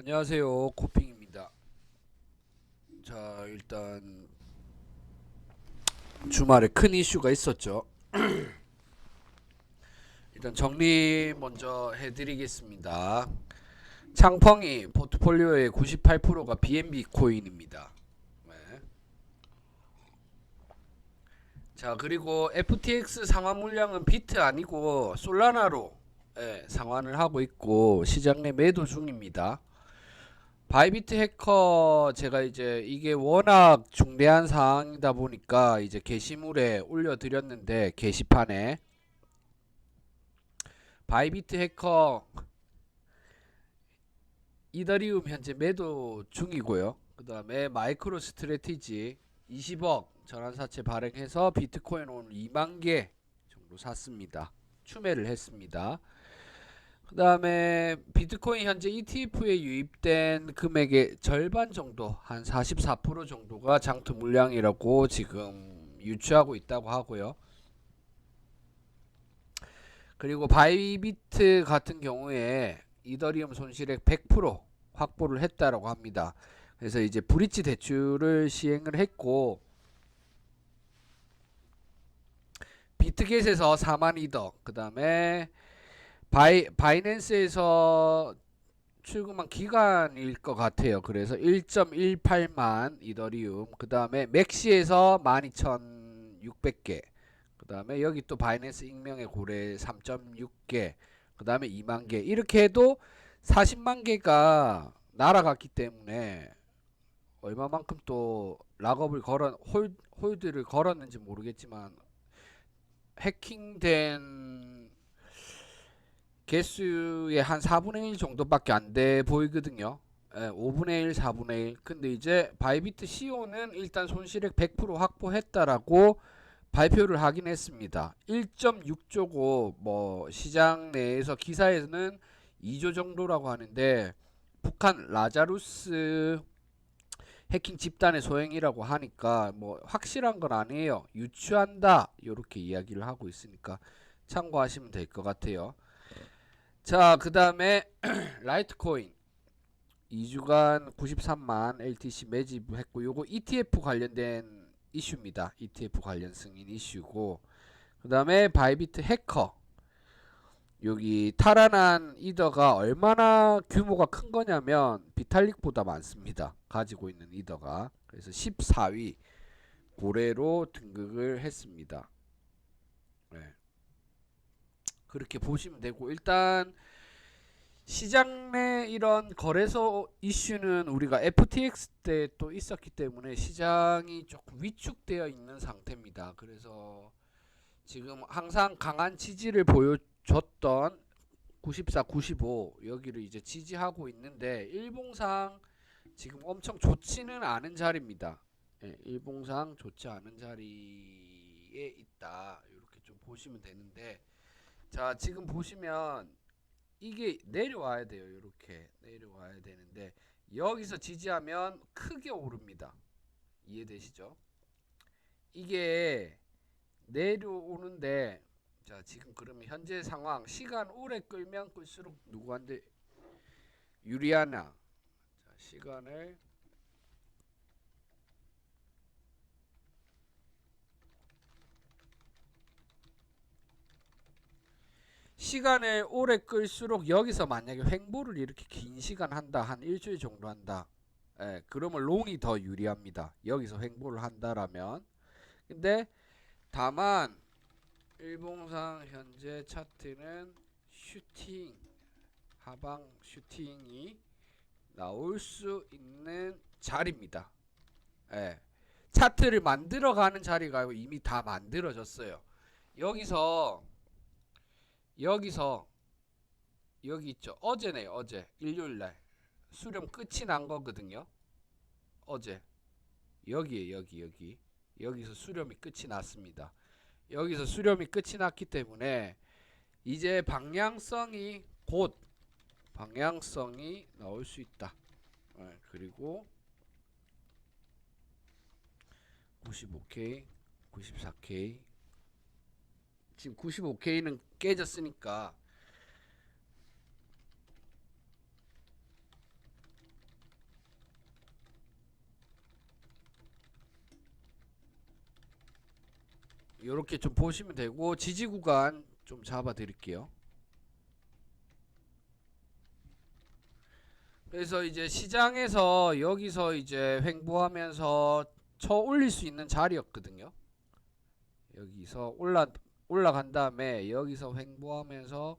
안녕하세요. 코핑입니다. 자 일단 주말에 큰 이슈가 있었죠. 일단 정리 먼저 해드리겠습니다. 창펑이 포트폴리오의 98%가 BNB 코인입니다. 네. 자 그리고 FTX 상환 물량은 비트 아니고 솔라나로 예, 상환을 하고 있고 시장 내 매도 중입니다 바이비트 해커 제가 이제 이게 워낙 중대한 사항이다 보니까 이제 게시물에 올려드렸는데 게시판에 바이비트 해커 이더리움 현재 매도 중이고요. 그 다음에 마이크로 스트레티지 20억 전환사채 발행해서 비트코인 오늘 2만 개 정도 샀습니다. 추매를 했습니다. 그 다음에 비트코인 현재 ETF에 유입된 금액의 절반 정도 한 44% 정도가 장투 물량이라고 지금 유추하고 있다고 하고요. 그리고 바이비트 같은 경우에 이더리움 손실액 100% 확보를 했다라고 합니다. 그래서 이제 브릿지 대출을 시행을 했고 비트겟에서 4만 이더 그 다음에 바이 바이낸스에서 출금한 기간일 것 같아요. 그래서 1.18만 이더리움. 그 다음에 맥시에서 12,600개. 그 다음에 여기 또 바이낸스 익명의 고래 3.6개. 그 다음에 2만 개. 이렇게 해도 40만 개가 날아갔기 때문에 얼마만큼 또 락업을 걸어 홀, 홀드를 걸었는지 모르겠지만 해킹된 개수의 한 4분의 1 정도밖에 안 돼 보이거든요. 예, 5분의 1, 4분의 1. 근데 이제 바이비트 CEO는 일단 손실액 100% 확보했다라고 발표를 하긴 했습니다. 1.6조고 뭐 시장 내에서 기사에서는 2조 정도라고 하는데 북한 라자루스 해킹 집단의 소행이라고 하니까 뭐 확실한 건 아니에요. 유추한다. 이렇게 이야기를 하고 있으니까 참고하시면 될 것 같아요. 자, 그 다음에 라이트코인 2주간 93만 LTC 매집했고 요거 ETF 관련된 이슈입니다. ETF 관련 승인 이슈고 그 다음에 바이비트 해커 여기 탈환한 이더가 얼마나 규모가 큰 거냐면 비탈릭보다 많습니다. 가지고 있는 이더가 그래서 14위 고래로 등극을 했습니다. 네. 그렇게 보시면 되고 일단 시장 내 이런 거래소 이슈는 우리가 FTX 때 또 있었기 때문에 시장이 조금 위축되어 있는 상태입니다. 그래서 지금 항상 강한 지지를 보여줬던 94, 95 여기를 이제 지지하고 있는데 일봉상 지금 엄청 좋지는 않은 자리입니다. 예, 일봉상 좋지 않은 자리에 있다. 이렇게 좀 보시면 되는데 자 지금 보시면 이게 내려와야 돼요. 이렇게 내려와야 되는데 여기서 지지하면 크게 오릅니다. 이해되시죠? 이게 내려오는데 자 지금 그러면 현재 상황 시간 오래 끌면 끌수록 누구한테 유리하나 자 시간을 시간을 오래 끌수록 여기서 만약에 횡보를 이렇게 긴 시간 한다 한 일주일 정도 한다 예, 그러면 롱이 더 유리합니다. 여기서 횡보를 한다라면. 근데 다만 일봉상 현재 차트는 슈팅 하방 슈팅이 나올 수 있는 자리입니다. 예, 차트를 만들어가는 자리가 이미 다 만들어졌어요. 여기서 여기서 여기 있죠. 어제네요. 어제 일요일 날 수렴 끝이 난 거거든요. 어제 여기에 여기 여기 여기서 수렴이 끝이 났습니다. 여기서 수렴이 끝이 났기 때문에 이제 방향성이 곧 방향성이 나올 수 있다. 네, 그리고 95K, 94K 지금 95K는 깨졌으니까 이렇게 좀 보시면 되고 지지 구간 좀 잡아 드릴게요. 그래서 이제 시장에서 여기서 이제 횡보하면서 쳐 올릴 수 있는 자리였거든요. 여기서 올라 올라간 다음에 여기서 횡보하면서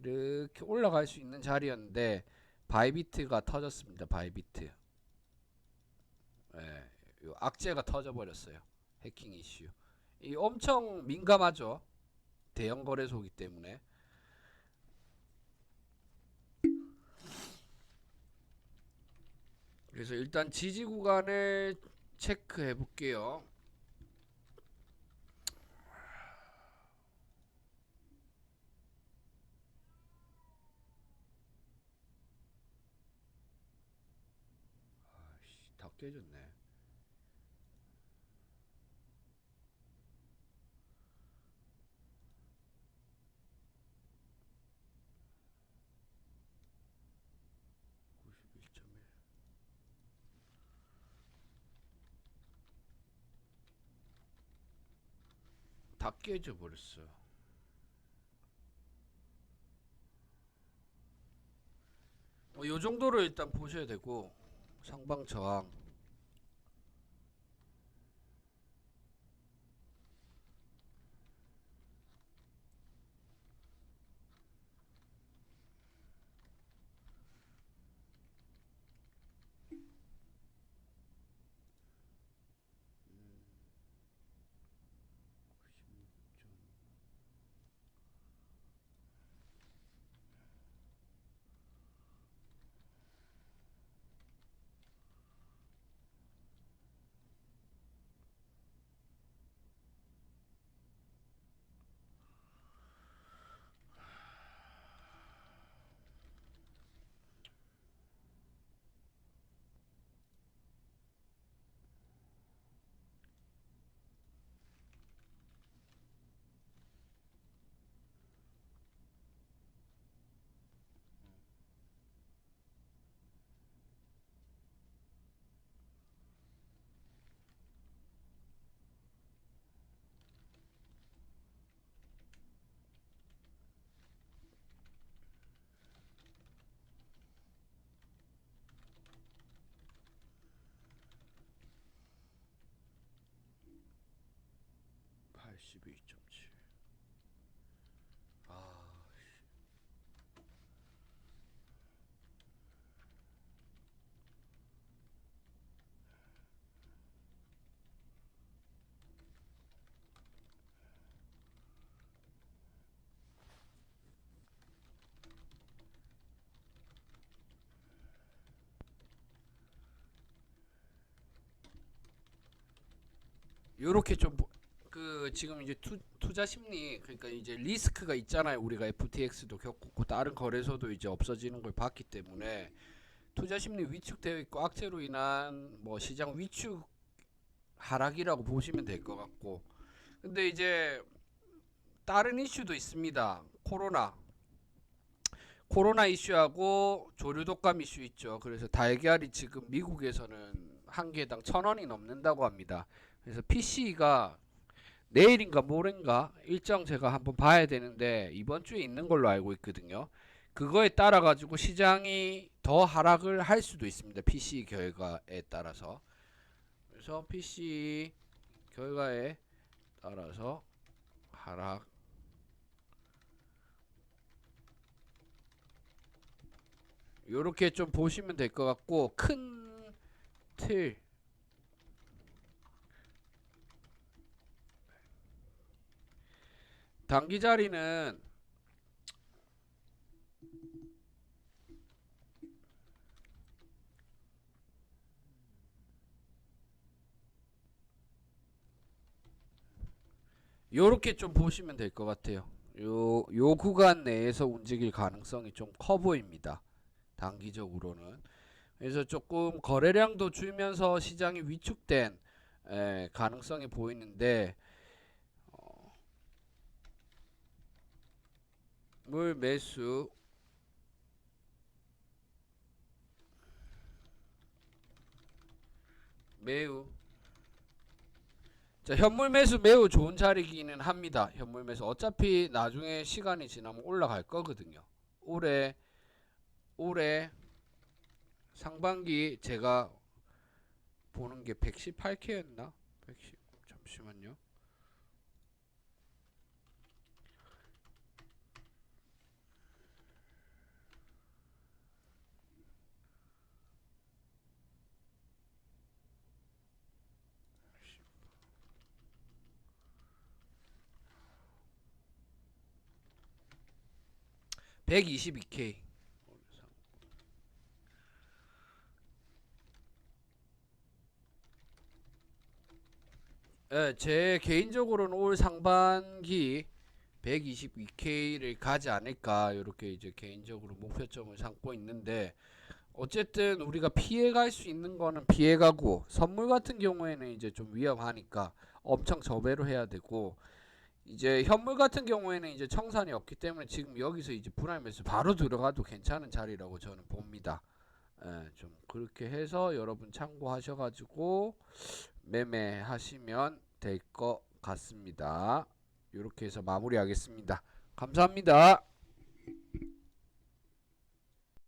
이렇게 올라갈 수 있는 자리였는데 바이비트가 터졌습니다. 바이비트. 예, 요 악재가 터져 버렸어요. 해킹 이슈. 이 엄청 민감하죠. 대형 거래소이기 때문에. 그래서 일단 지지 구간을 체크해 볼게요. 점 일. 다 깨져 버렸어. 뭐, 요 정도로 일단 보셔야 되고 상방 저항. 팔십이 점 칠. 아, 씨. 요렇게 좀그 지금 이제 투, 투자 심리 그러니까 이제 리스크가 있잖아요. 우리가 FTX도 겪었고 다른 거래소도 이제 없어지는 걸 봤기 때문에 투자 심리 위축되어 있고 악재로 인한 뭐 시장 위축 하락이라고 보시면 될 것 같고 근데 이제 다른 이슈도 있습니다. 코로나 코로나 이슈하고 조류 독감 이슈 있죠. 그래서 달걀이 지금 미국에서는 한 개당 천 원이 넘는다고 합니다. 그래서 PC가 내일인가 모레인가 일정 제가 한번 봐야 되는데 이번 주에 있는 걸로 알고 있거든요. 그거에 따라 가지고 시장이 더 하락을 할 수도 있습니다. PC 결과에 따라서. 그래서 PC 결과에 따라서 하락 요렇게 좀 보시면 될 것 같고 큰 틀 단기 자리는 요렇게 좀 보시면 될 것 같아요. 요, 요 구간 내에서 움직일 가능성이 좀 커 보입니다. 단기적으로는. 그래서 조금 거래량도 줄면서 시장이 위축된 에, 가능성이 보이는데 물 매수 매우 자, 현물 매수 매우 좋은 자리기는 합니다. 현물 매수 어차피 나중에 시간이 지나면 올라갈 거거든요. 올해 올해 상반기 제가 보는 게 118K였나? 110 잠시만요. (122K) 예, 제 개인적으로는 올 상반기 122K를 가지 않을까 이렇게 이제 개인적으로 목표점을 삼고 있는데 어쨌든 우리가 피해갈 수 있는 거는 피해가고 선물 같은 경우에는 이제 좀 위험하니까 엄청 저배로 해야 되고 이제 현물 같은 경우에는 이제 청산이 없기 때문에 지금 여기서 이제 분할매수 바로 들어가도 괜찮은 자리라고 저는 봅니다. 예, 좀 그렇게 해서 여러분 참고하셔가지고 매매하시면 될 것 같습니다. 이렇게 해서 마무리하겠습니다. 감사합니다.